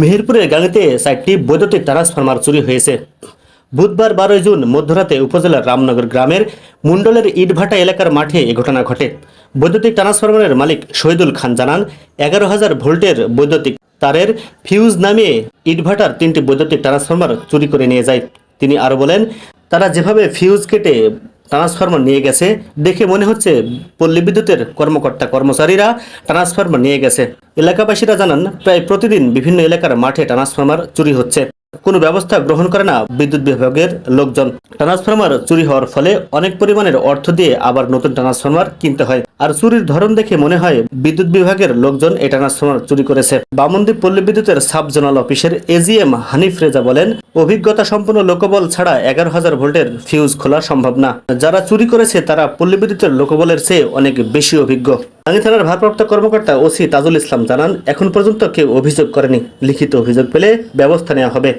মেহেরপুরের গাঙিতে চারটি বৈদ্যুতিক ট্রান্সফরমার চুরি হয়েছে। বুধবার বারোই জুন মধ্যরাতে উপজেলার রামনগর গ্রামের মুন্ডলের ইটভাটা এলাকার মাঠে এ ঘটনা ঘটে। বৈদ্যুতিক ট্রান্সফরমারের মালিক শহীদুল খান জানান, এগারো হাজার ভোল্টের বৈদ্যুতিক তারের ফিউজ নামিয়ে ইটভাটার তিনটি বৈদ্যুতিক ট্রান্সফরমার চুরি করে নিয়ে যায়। তিনি আরও বলেন, তারা যেভাবে ফিউজ কেটে ট্রান্সফরমার নিয়ে গেছে। দেখে মনে হচ্ছে পল্লী বিদ্যুতের কর্মকর্তা, কর্মচারীরা ট্রান্সফরমার নিয়ে গেছে। এলাকাবাসীরা জানান, প্রায় প্রতিদিন বিভিন্ন এলাকার মাঠে ট্রান্সফরমার চুরি হচ্ছে। কোনো ব্যবস্থা গ্রহণ করে না বিদ্যুৎ বিভাগের লোকজন। ট্রান্সফরমার চুরি হওয়ার ফলে অনেক পরিমাণের অর্থ দিয়ে আবার নতুন ট্রান্সফরমার কিনতে হয়। আর চুরির ধরন দেখে মনে হয় বিদ্যুৎ বিভাগের লোকজন এই ট্রান্সফরমার চুরি করেছে। বামন্দি পল্লী বিদ্যুতের sub zonal office AGM Hanif Reza বলেন, অভিজ্ঞতা সম্পন্ন লোকবল ছাড়া এগারো হাজার ভোল্টের ফিউজ খোলা সম্ভব না। যারা চুরি করেছে তারা পল্লী বিদ্যুতের লোকবলের চেয়ে অনেক বেশি অভিজ্ঞ। টাঙ্গী থানার ভারপ্রাপ্ত কর্মকর্তা ওসি তাজুল ইসলাম জানান, এখন পর্যন্ত কেউ অভিযোগ করেনি। লিখিত অভিযোগ পেলে ব্যবস্থা নেওয়া হবে।